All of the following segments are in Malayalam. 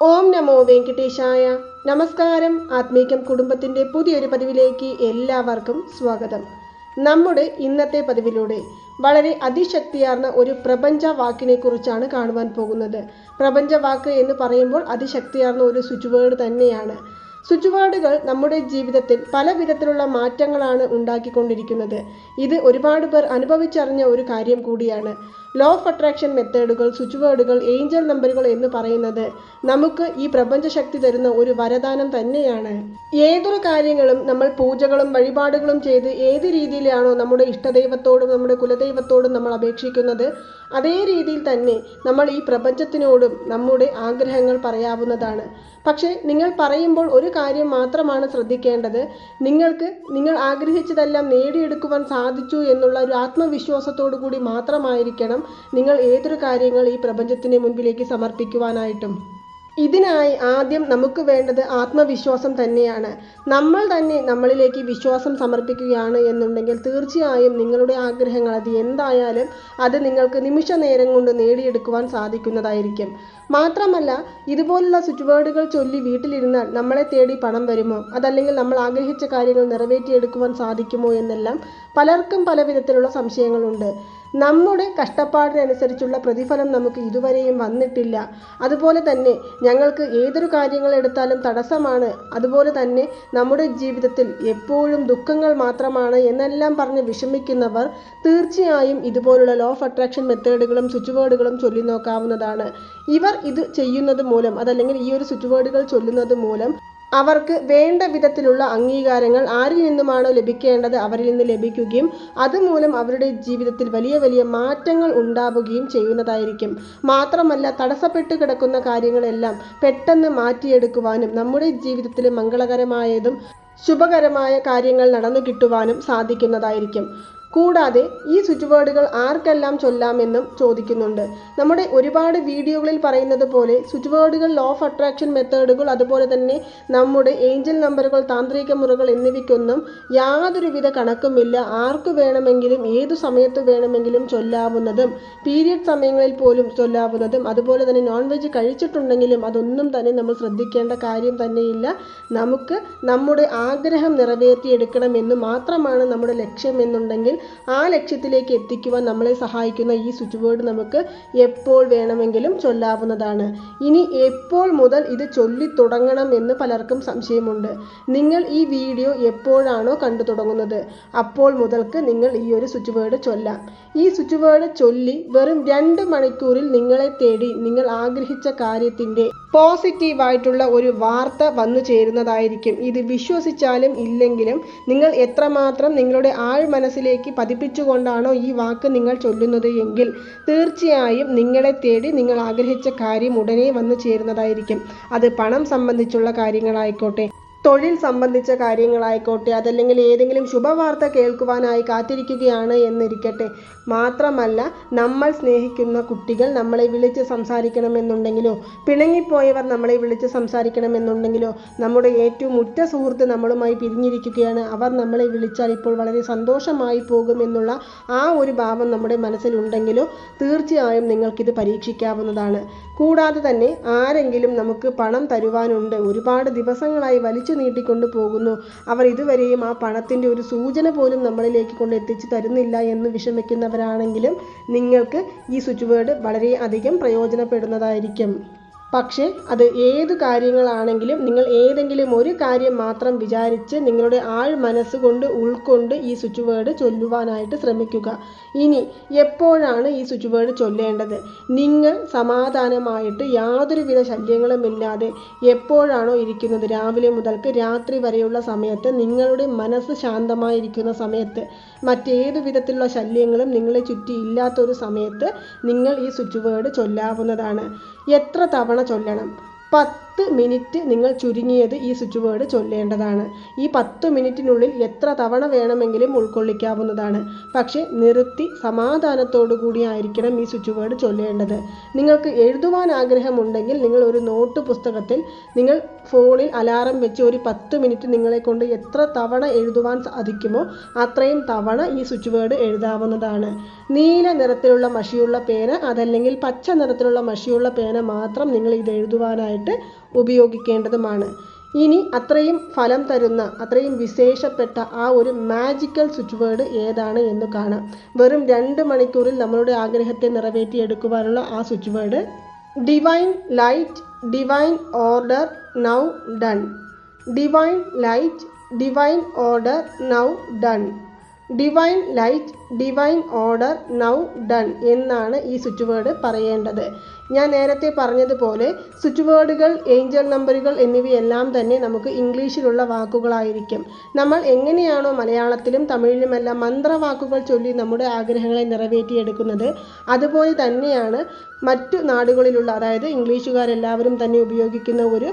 ഓം നമോ വെങ്കിട്ടേശായ. നമസ്കാരം. ആത്മീകം കുടുംബത്തിന്റെ പുതിയൊരു പതിവിലേക്ക് എല്ലാവർക്കും സ്വാഗതം. നമ്മുടെ ഇന്നത്തെ പതിവിലൂടെ വളരെ അതിശക്തിയാർന്ന ഒരു പ്രപഞ്ച വാക്കിനെ കുറിച്ചാണ് കാണുവാൻ പോകുന്നത്. പ്രപഞ്ച വാക്ക് എന്ന് പറയുമ്പോൾ അതിശക്തിയാർന്ന ഒരു സ്വിച്ച് വേർഡ് തന്നെയാണ്. വേർഡുകൾ നമ്മുടെ ജീവിതത്തിൽ പല വിധത്തിലുള്ള മാറ്റങ്ങളാണ് ഉണ്ടാക്കിക്കൊണ്ടിരിക്കുന്നത്. ഇത് ഒരുപാട് പേർ അനുഭവിച്ചറിഞ്ഞ ഒരു കാര്യം കൂടിയാണ്. ലോ ഓഫ് അട്രാക്ഷൻ മെത്തേഡുകൾ സ്വിച്ച് വേർഡുകൾ ഏഞ്ചൽ നമ്പറുകൾ എന്ന് പറയുന്നത് നമുക്ക് ഈ പ്രപഞ്ച ശക്തി തരുന്ന ഒരു വരദാനം തന്നെയാണ്. ഏതൊരു കാര്യങ്ങളും നമ്മൾ പൂജകളും വഴിപാടുകളും ചെയ്ത് ഏത് രീതിയിലാണോ നമ്മുടെ ഇഷ്ടദൈവത്തോടും നമ്മുടെ കുലദൈവത്തോടും നമ്മൾ അപേക്ഷിക്കുന്നത് അതേ രീതിയിൽ തന്നെ നമ്മൾ ഈ പ്രപഞ്ചത്തിനോടും നമ്മുടെ ആഗ്രഹങ്ങൾ പറയാവുന്നതാണ്. പക്ഷേ നിങ്ങൾ പറയുമ്പോൾ ഒരു കാര്യം മാത്രമാണ് ശ്രദ്ധിക്കേണ്ടത്. നിങ്ങൾക്ക് നിങ്ങൾ ആഗ്രഹിച്ചതെല്ലാം നേടിയെടുക്കുവാൻ സാധിച്ചു എന്നുള്ള ഒരു ആത്മവിശ്വാസത്തോടു കൂടി മാത്രമായിരിക്കണം നിങ്ങൾ ഏതൊരു കാര്യങ്ങൾ ഈ പ്രപഞ്ചത്തിന് മുൻപിലേക്ക് സമർപ്പിക്കുവാനായിട്ടും. ഇതിനായി ആദ്യം നമുക്ക് വേണ്ടത് ആത്മവിശ്വാസം തന്നെയാണ്. നമ്മൾ തന്നെ നമ്മളിലേക്ക് വിശ്വാസം സമർപ്പിക്കുകയാണ് എന്നുണ്ടെങ്കിൽ തീർച്ചയായും നിങ്ങളുടെ ആഗ്രഹങ്ങൾ അത് എന്തായാലും അത് നിങ്ങൾക്ക് നിമിഷ നേരം കൊണ്ട് നേടിയെടുക്കുവാൻ സാധിക്കുന്നതായിരിക്കും. മാത്രമല്ല ഇതുപോലുള്ള വേർഡുകൾ ചൊല്ലി വീട്ടിലിരുന്നാൽ നമ്മളെ തേടി പണം വരുമോ? അതല്ലെങ്കിൽ നമ്മൾ ആഗ്രഹിച്ച കാര്യങ്ങൾ നിറവേറ്റിയെടുക്കുവാൻ സാധിക്കുമോ എന്നെല്ലാം പലർക്കും പല വിധത്തിലുള്ള സംശയങ്ങളുണ്ട്. നമ്മുടെ കഷ്ടപ്പാടിനനുസരിച്ചുള്ള പ്രതിഫലം നമുക്ക് ഇതുവരെയും വന്നിട്ടില്ല. അതുപോലെ തന്നെ ഞങ്ങൾക്ക് ഏതൊരു കാര്യങ്ങൾ എടുത്താലും തടസ്സമാണ്. അതുപോലെ തന്നെ നമ്മുടെ ജീവിതത്തിൽ എപ്പോഴും ദുഃഖങ്ങൾ മാത്രമാണ് എന്നെല്ലാം പറഞ്ഞ് വിഷമിക്കുന്നവർ തീർച്ചയായും ഇതുപോലുള്ള ലോ ഓഫ് അട്രാക്ഷൻ മെത്തേഡുകളും സ്വിച്ച് വേർഡുകളും ചൊല്ലി നോക്കാവുന്നതാണ് ഇവർ ഇത് ചെയ്യുന്നത് മൂലം അതല്ലെങ്കിൽ ഈ ഒരു സ്വിച്ച് വേർഡുകൾ ചൊല്ലുന്നത് മൂലം അവർക്ക് വേണ്ട വിധത്തിലുള്ള അംഗീകാരങ്ങൾ ആരിൽ നിന്നുമാണോ ലഭിക്കേണ്ടത് അവരിൽ നിന്ന് ലഭിക്കുകയും അതുമൂലം അവരുടെ ജീവിതത്തിൽ വലിയ വലിയ മാറ്റങ്ങൾ ഉണ്ടാവുകയും ചെയ്യുന്നതായിരിക്കും. മാത്രമല്ല തടസ്സപ്പെട്ട് കിടക്കുന്ന കാര്യങ്ങളെല്ലാം പെട്ടെന്ന് മാറ്റിയെടുക്കുവാനും നമ്മുടെ ജീവിതത്തിൽ മംഗളകരമായതും ശുഭകരമായ കാര്യങ്ങൾ നടന്നു കിട്ടുവാനും സാധിക്കുന്നതായിരിക്കും. കൂടാതെ ഈ സ്വിച്ച് വേർഡുകൾ ആർക്കെല്ലാം ചൊല്ലാമെന്നും ചോദിക്കുന്നുണ്ട്. നമ്മുടെ ഒരുപാട് വീഡിയോകളിൽ പറയുന്നത് പോലെ സ്വിച്ച് വേർഡുകൾ ലോ ഓഫ് അട്രാക്ഷൻ മെത്തേഡുകൾ അതുപോലെ തന്നെ നമ്മുടെ ഏഞ്ചൽ നമ്പറുകൾ താന്ത്രിക മുറകൾ എന്നിവയ്ക്കൊന്നും യാതൊരുവിധ കണക്കുമില്ല. ആർക്ക് വേണമെങ്കിലും ഏതു സമയത്ത് വേണമെങ്കിലും ചൊല്ലാവുന്നതും പീരിയഡ് സമയങ്ങളിൽ പോലും ചൊല്ലാവുന്നതും അതുപോലെ തന്നെ നോൺ വെജ് കഴിച്ചിട്ടുണ്ടെങ്കിലും അതൊന്നും തന്നെ നമ്മൾ ശ്രദ്ധിക്കേണ്ട കാര്യം തന്നെയില്ല. നമുക്ക് നമ്മുടെ ആഗ്രഹം നിറവേറ്റിയെടുക്കണമെന്ന് മാത്രമാണ് നമ്മുടെ ലക്ഷ്യം എന്നുണ്ടെങ്കിൽ ആ ലക്ഷ്യത്തിലേക്ക് എത്തിക്കുവാൻ നമ്മളെ സഹായിക്കുന്ന ഈ സ്വിച്ച് ബോർഡ് നമുക്ക് എപ്പോൾ വേണമെങ്കിലും ചൊല്ലാവുന്നതാണ്. ഇനി എപ്പോൾ മുതൽ ഇത് ചൊല്ലി തുടങ്ങണം എന്ന് പലർക്കും സംശയമുണ്ട്. നിങ്ങൾ ഈ വീഡിയോ എപ്പോഴാണോ കണ്ടു തുടങ്ങുന്നത് അപ്പോൾ മുതൽക്ക് നിങ്ങൾ ഈ ഒരു സ്വിച്ച് വേർഡ് ചൊല്ലാം. ഈ സ്വിച്ച് വേർഡ് ചൊല്ലി വെറും രണ്ട് മണിക്കൂറിൽ നിങ്ങളെ തേടി നിങ്ങൾ ആഗ്രഹിച്ച കാര്യത്തിന്റെ പോസിറ്റീവായിട്ടുള്ള ഒരു വാർത്ത വന്നു ചേരുന്നതായിരിക്കും. ഇത് വിശ്വസിച്ചാലും ഇല്ലെങ്കിലും നിങ്ങൾ എത്രമാത്രം നിങ്ങളുടെ ആഴ് മനസ്സിലേക്ക് പതിപ്പിച്ചുകൊണ്ടാണോ ഈ വാക്ക് നിങ്ങൾ ചൊല്ലുന്നത് എങ്കിൽ തീർച്ചയായും നിങ്ങളെ തേടി നിങ്ങൾ ആഗ്രഹിച്ച കാര്യം ഉടനെ വന്നു ചേരുന്നതായിരിക്കും. അത് പണം സംബന്ധിച്ചുള്ള കാര്യങ്ങളായിക്കോട്ടെ. തൊഴിൽ സംബന്ധിച്ച കാര്യങ്ങളായിക്കോട്ടെ അതല്ലെങ്കിൽ ഏതെങ്കിലും ശുഭവാർത്ത കേൾക്കുവാനായി കാത്തിരിക്കുകയാണ് എന്നിരിക്കട്ടെ. മാത്രമല്ല നമ്മൾ സ്നേഹിക്കുന്ന കുട്ടികൾ നമ്മളെ വിളിച്ച് സംസാരിക്കണമെന്നുണ്ടെങ്കിലോ പിണങ്ങിപ്പോയവർ നമ്മളെ വിളിച്ച് സംസാരിക്കണമെന്നുണ്ടെങ്കിലോ നമ്മുടെ ഏറ്റവും ഉറ്റ സുഹൃത്ത് നമ്മളുമായി പിരിഞ്ഞിരിക്കുകയാണ്. അവർ നമ്മളെ വിളിച്ചാൽ ഇപ്പോൾ വളരെ സന്തോഷമായി പോകുമെന്നുള്ള ആ ഒരു ഭാവം നമ്മുടെ മനസ്സിലുണ്ടെങ്കിലോ തീർച്ചയായും നിങ്ങൾക്കിത് പരീക്ഷിക്കാവുന്നതാണ്. കൂടാതെ തന്നെ ആരെങ്കിലും നമുക്ക് പണം തരുവാനുണ്ട് ഒരുപാട് ദിവസങ്ങളായി വലിച്ചു നീട്ടിക്കൊണ്ട് പോകുന്നു. അവർ ഇതുവരെയും ആ പണത്തിന്റെ ഒരു സൂചന പോലും നമ്മളിലേക്ക് കൊണ്ട് എത്തിച്ചു തരുന്നില്ല എന്ന് വിഷമിക്കുന്നവരാണെങ്കിലും നിങ്ങൾക്ക് ഈ സ്വിച്ച് വേർഡ് വളരെ അധികം പ്രയോജനപ്പെടുന്നതായിരിക്കും. പക്ഷേ അത് ഏത് കാര്യങ്ങളാണെങ്കിലും നിങ്ങൾ ഏതെങ്കിലും ഒരു കാര്യം മാത്രം വിചാരിച്ച് നിങ്ങളുടെ ആൾ മനസ്സുകൊണ്ട് ഉൾക്കൊണ്ട് ഈ സ്വിച്ച് വേർഡ് ചൊല്ലുവാനായിട്ട് ശ്രമിക്കുക. ഇനി എപ്പോഴാണ് ഈ സ്വിച്ച് വേർഡ് ചൊല്ലേണ്ടത്? നിങ്ങൾ സമാധാനമായിട്ട് യാതൊരുവിധ ശല്യങ്ങളും ഇല്ലാതെ എപ്പോഴാണോ ഇരിക്കുന്നത്? രാവിലെ മുതൽക്ക് രാത്രി വരെയുള്ള സമയത്ത് നിങ്ങളുടെ മനസ്സ് ശാന്തമായിരിക്കുന്ന സമയത്ത് മറ്റേതു വിധത്തിലുള്ള ശല്യങ്ങളും നിങ്ങളെ ചുറ്റി ഇല്ലാത്തൊരു സമയത്ത് നിങ്ങൾ ഈ സ്വിച്ച് വേർഡ് ചൊല്ലാവുന്നതാണ്. എത്ര തവണ ചൊല്ലണം. പത്ത് മിനിറ്റ് നിങ്ങൾ ചുരുങ്ങിയത് ഈ സ്വിച്ച് ബോർഡ് ചൊല്ലേണ്ടതാണ്. ഈ പത്ത് മിനിറ്റിനുള്ളിൽ എത്ര തവണ വേണമെങ്കിലും ഉൾക്കൊള്ളിക്കാവുന്നതാണ്. പക്ഷേ നിർത്തി സമാധാനത്തോടു കൂടിയായിരിക്കണം ഈ സ്വിച്ച് ബോർഡ് ചൊല്ലേണ്ടത്. നിങ്ങൾക്ക് എഴുതുവാൻ ആഗ്രഹമുണ്ടെങ്കിൽ നിങ്ങൾ ഒരു നോട്ട് പുസ്തകത്തിൽ നിങ്ങൾ ഫോണിൽ അലാറം വെച്ച് ഒരു പത്ത് മിനിറ്റ് നിങ്ങളെ കൊണ്ട് എത്ര തവണ എഴുതുവാൻ സാധിക്കുമോ അത്രയും തവണ ഈ സ്വിച്ച് ബോർഡ് എഴുതാവുന്നതാണ്. നീല നിറത്തിലുള്ള മഷിയുള്ള പേന അതല്ലെങ്കിൽ പച്ച നിറത്തിലുള്ള മഷിയുള്ള പേന മാത്രം നിങ്ങൾ ഇത് എഴുതുവാനായിട്ട് ഉപയോഗിക്കേണ്ടതുമാണ്. ഇനി അത്രയും ഫലം തരുന്ന അത്രയും വിശേഷപ്പെട്ട ആ ഒരു മാജിക്കൽ സ്വിച്ച് വേർഡ് ഏതാണ് എന്ന് കാണാം. വെറും രണ്ട് മണിക്കൂറിൽ നമ്മളുടെ ആഗ്രഹത്തെ നിറവേറ്റിയെടുക്കുവാനുള്ള ആ switch word divine light divine order now done divine light divine order now done divine light divine order now done എന്നാണ് ഈ സ്വിച്ച് വേർഡ് പറയേണ്ടത്. ഞാൻ നേരത്തെ പറഞ്ഞതുപോലെ സ്വിച്ച് വേർഡുകൾ ഏഞ്ചൽ നമ്പറുകൾ എന്നിവയെല്ലാം തന്നെ നമുക്ക് ഇംഗ്ലീഷിലുള്ള വാക്കുകളായിരിക്കും. നമ്മൾ എങ്ങനെയാണോ മലയാളത്തിലും തമിഴിലുമെല്ലാം മന്ത്രവാക്കുകൾ ചൊല്ലി നമ്മുടെ ആഗ്രഹങ്ങളെ നിറവേറ്റിയെടുക്കുന്നത് അതുപോലെ തന്നെയാണ് മറ്റു നാടുകളിലുള്ള അതായത് ഇംഗ്ലീഷുകാരെല്ലാവരും തന്നെ ഉപയോഗിക്കുന്ന ഒരു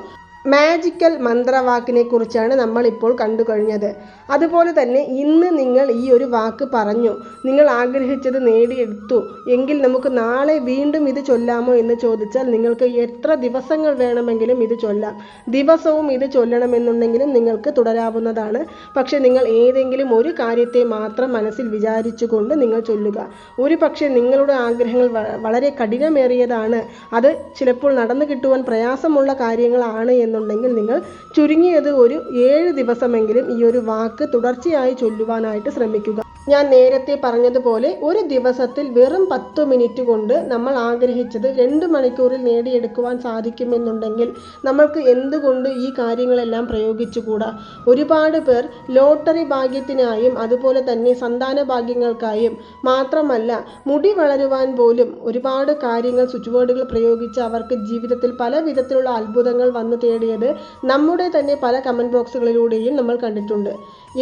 മാജിക്കൽ മന്ത്രവാക്കിനെ കുറിച്ചാണ് നമ്മളിപ്പോൾ കണ്ടു കഴിഞ്ഞത്. അതുപോലെ തന്നെ ഇന്ന് നിങ്ങൾ ഈ ഒരു വാക്ക് പറഞ്ഞു. നിങ്ങൾ ആഗ്രഹിച്ചത് നേടിയെടുത്തു. എങ്കിൽ നമുക്ക് നാളെ വീണ്ടും ഇത് ചൊല്ലാമോ എന്ന് ചോദിച്ചാൽ നിങ്ങൾക്ക് എത്ര ദിവസങ്ങൾ വേണമെങ്കിലും ഇത് ചൊല്ലാം. ദിവസവും ഇത് ചൊല്ലണമെന്നുണ്ടെങ്കിലും നിങ്ങൾക്ക് തുടരാവുന്നതാണ്. പക്ഷേ നിങ്ങൾ ഏതെങ്കിലും ഒരു കാര്യത്തെ മാത്രം മനസ്സിൽ വിചാരിച്ചുകൊണ്ട് നിങ്ങൾ ചൊല്ലുക. ഒരു പക്ഷേ നിങ്ങളുടെ ആഗ്രഹങ്ങൾ വളരെ കഠിനമേറിയതാണ്. അത് ചിലപ്പോൾ നടന്നു കിട്ടുവാൻ പ്രയാസമുള്ള കാര്യങ്ങളാണ് എന്ന് എന്നുണ്ടെങ്കിൽ നിങ്ങൾ ചുരുങ്ങിയത് ഒരു ഏഴ് ദിവസമെങ്കിലും ഈ ഒരു വാക്ക് തുടർച്ചയായി ചൊല്ലുവാനായിട്ട് ശ്രമിക്കുക. ഞാൻ നേരത്തെ പറഞ്ഞതുപോലെ ഒരു ദിവസത്തിൽ വെറും പത്ത് മിനിറ്റ് കൊണ്ട് നമ്മൾ ആഗ്രഹിച്ചത് രണ്ട് മണിക്കൂറിൽ നേടിയെടുക്കുവാൻ സാധിക്കുമെന്നുണ്ടെങ്കിൽ നമ്മൾക്ക് എന്തുകൊണ്ട് ഈ കാര്യങ്ങളെല്ലാം പ്രയോഗിച്ചുകൂടാ? ഒരുപാട് പേർ ലോട്ടറി ഭാഗ്യത്തിനായും അതുപോലെ തന്നെ സന്താന ഭാഗ്യങ്ങൾക്കായും മാത്രമല്ല മുടി വളരുവാൻ പോലും ഒരുപാട് കാര്യങ്ങൾ സ്വിച്ച് ബോർഡുകൾ പ്രയോഗിച്ച് അവർക്ക് ജീവിതത്തിൽ പല വിധത്തിലുള്ള അത്ഭുതങ്ങൾ വന്നു തേടിയത് നമ്മുടെ തന്നെ പല കമന്റ് ബോക്സുകളിലൂടെയും നമ്മൾ കണ്ടിട്ടുണ്ട്.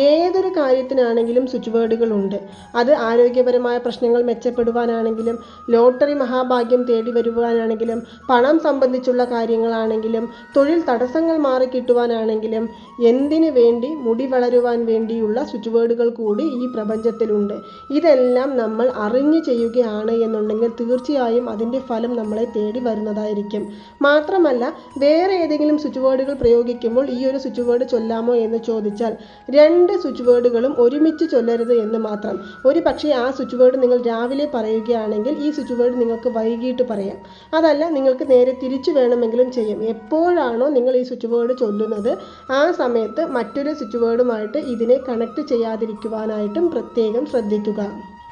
ഏതൊരു കാര്യത്തിനാണെങ്കിലും സ്വിച്ച് ബോർഡുകളുണ്ട് അത് ആരോഗ്യപരമായ പ്രശ്നങ്ങൾ മെച്ചപ്പെടുവാനാണെങ്കിലും ലോട്ടറി മഹാഭാഗ്യം തേടി വരുവാനാണെങ്കിലും പണം സംബന്ധിച്ചുള്ള കാര്യങ്ങളാണെങ്കിലും തൊഴിൽ തടസ്സങ്ങൾ മാറി കിട്ടുവാനാണെങ്കിലും എന്തിനു വേണ്ടി മുടി വളരുവാൻ വേണ്ടിയുള്ള സ്വിച്ച്വേർഡുകൾ കൂടി ഈ പ്രപഞ്ചത്തിലുണ്ട്. ഇതെല്ലാം നമ്മൾ അറിഞ്ഞു ചെയ്യുകയാണ് എന്നുണ്ടെങ്കിൽ തീർച്ചയായും അതിന്റെ ഫലം നമ്മളെ തേടി വരുന്നതായിരിക്കും. മാത്രമല്ല വേറെ ഏതെങ്കിലും സ്വിച്ച് വേർഡുകൾ പ്രയോഗിക്കുമ്പോൾ ഈ ഒരു സ്വിച്ച് വേർഡ് ചൊല്ലാമോ എന്ന് ചോദിച്ചാൽ രണ്ട് സ്വിച്ച് വേർഡുകളും ഒരുമിച്ച് ചൊല്ലരുത് എന്ന് മാത്രം. ഒരു പക്ഷേ ആ സ്വിച്ച് ബോർഡ് നിങ്ങൾ രാവിലെ പറയുകയാണെങ്കിൽ ഈ സ്വിച്ച് ബോർഡ് നിങ്ങൾക്ക് വൈകിട്ട് പറയാം. അതല്ല നിങ്ങൾക്ക് നേരെ തിരിച്ചു വേണമെങ്കിലും ചെയ്യാം. എപ്പോഴാണോ നിങ്ങൾ ഈ സ്വിച്ച് ബോർഡ് ചൊല്ലുന്നത് ആ സമയത്ത് മറ്റൊരു സ്വിച്ച് ബോർഡുമായിട്ട് ഇതിനെ കണക്ട് ചെയ്യാതിരിക്കുവാനായിട്ടും പ്രത്യേകം ശ്രദ്ധിക്കുക.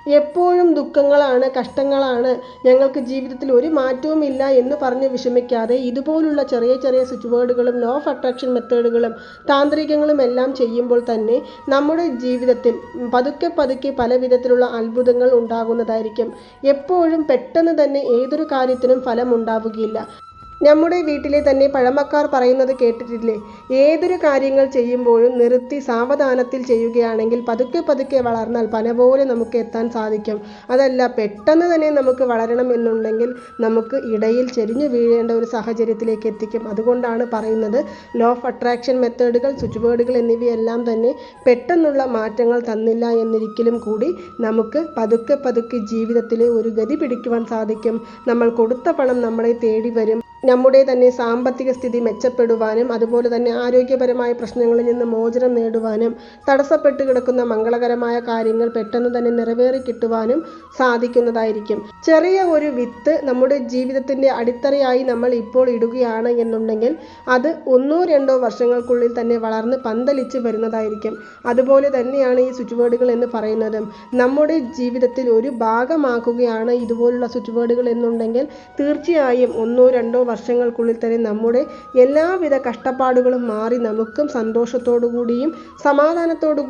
എപ്പോഴും ദുഃഖങ്ങളാണ് കഷ്ടങ്ങളാണ്. ഞങ്ങൾക്ക് ജീവിതത്തിൽ ഒരു മാറ്റവും ഇല്ല എന്ന് പറഞ്ഞ് വിഷമിക്കാതെ ഇതുപോലുള്ള ചെറിയ ചെറിയ സ്വിച്ച് ബോർഡുകളും ലോ ഓഫ് അട്രാക്ഷൻ മെത്തേഡുകളും താന്ത്രികങ്ങളും എല്ലാം ചെയ്യുമ്പോൾ തന്നെ നമ്മുടെ ജീവിതത്തിൽ പതുക്കെ പതുക്കെ പല വിധത്തിലുള്ള അത്ഭുതങ്ങൾ ഉണ്ടാകുന്നതായിരിക്കും. എപ്പോഴും പെട്ടെന്ന് തന്നെ ഏതൊരു കാര്യത്തിനും ഫലം ഉണ്ടാവുകയില്ല. നമ്മുടെ വീട്ടിലെ തന്നെ പഴമക്കാർ പറയുന്നത് കേട്ടിട്ടില്ലേ? ഏതൊരു കാര്യങ്ങൾ ചെയ്യുമ്പോഴും നിർത്തി സാവധാനത്തിൽ ചെയ്യുകയാണെങ്കിൽ പതുക്കെ പതുക്കെ വളർന്നാൽ പന പോലെ നമുക്ക് എത്താൻ സാധിക്കും. അതല്ല പെട്ടെന്ന് തന്നെ നമുക്ക് വളരണം എന്നുണ്ടെങ്കിൽ നമുക്ക് ഇടയിൽ ചെരിഞ്ഞു വീഴേണ്ട ഒരു സാഹചര്യത്തിലേക്ക് എത്തിക്കും. അതുകൊണ്ടാണ് പറയുന്നത് ലോ ഓഫ് അട്രാക്ഷൻ മെത്തേഡുകൾ സ്വിച്ച് ബോർഡുകൾ എന്നിവയെല്ലാം തന്നെ പെട്ടെന്നുള്ള മാറ്റങ്ങൾ തന്നില്ല എന്നിരിക്കലും കൂടി നമുക്ക് പതുക്കെ പതുക്കെ ജീവിതത്തിലെ ഒരു ഗതി പിടിക്കുവാൻ സാധിക്കും. നമ്മൾ കൊടുത്ത പണം നമ്മളെ തേടി വരും. നമ്മുടെ തന്നെ സാമ്പത്തിക സ്ഥിതി മെച്ചപ്പെടുവാനും അതുപോലെ തന്നെ ആരോഗ്യപരമായ പ്രശ്നങ്ങളിൽ നിന്ന് മോചനം നേടുവാനും തടസ്സപ്പെട്ട് കിടക്കുന്ന മംഗളകരമായ കാര്യങ്ങൾ പെട്ടെന്ന് തന്നെ നിറവേറി കിട്ടുവാനും സാധിക്കുന്നതായിരിക്കും. ചെറിയ ഒരു വിത്ത് നമ്മുടെ ജീവിതത്തിന്റെ അടിത്തറയായി നമ്മൾ ഇപ്പോൾ ഇടുകയാണ് എന്നുണ്ടെങ്കിൽ അത് ഒന്നോ രണ്ടോ വർഷങ്ങൾക്കുള്ളിൽ തന്നെ വളർന്ന് പന്തലിച്ച് വരുന്നതായിരിക്കും. അതുപോലെ തന്നെയാണ് ഈ സ്വിച്ച് ബോർഡുകൾ എന്ന് പറയുന്നതും. നമ്മുടെ ജീവിതത്തിൽ ഒരു ഭാഗമാക്കുകയാണ് ഇതുപോലുള്ള സ്വിച്ച് ബോർഡുകൾ എന്നുണ്ടെങ്കിൽ തീർച്ചയായും ഒന്നോ രണ്ടോ വർഷങ്ങൾക്കുള്ളിൽ തന്നെ നമ്മുടെ എല്ലാവിധ കഷ്ടപ്പാടുകളും മാറി നമുക്കും സന്തോഷത്തോടു കൂടിയും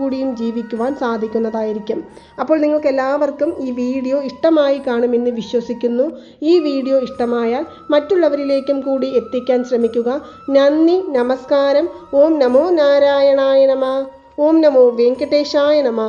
കൂടിയും ജീവിക്കുവാൻ സാധിക്കുന്നതായിരിക്കും. അപ്പോൾ നിങ്ങൾക്ക് എല്ലാവർക്കും ഈ വീഡിയോ ഇഷ്ടമായി കാണുമെന്ന് വിശ്വസിക്കുന്നു. ഈ വീഡിയോ ഇഷ്ടമായാൽ മറ്റുള്ളവരിലേക്കും കൂടി എത്തിക്കാൻ ശ്രമിക്കുക. നന്ദി നമസ്കാരം. ഓം നമോ നാരായണായ നമ. ഓം നമോ വെങ്കടേശായ നമ.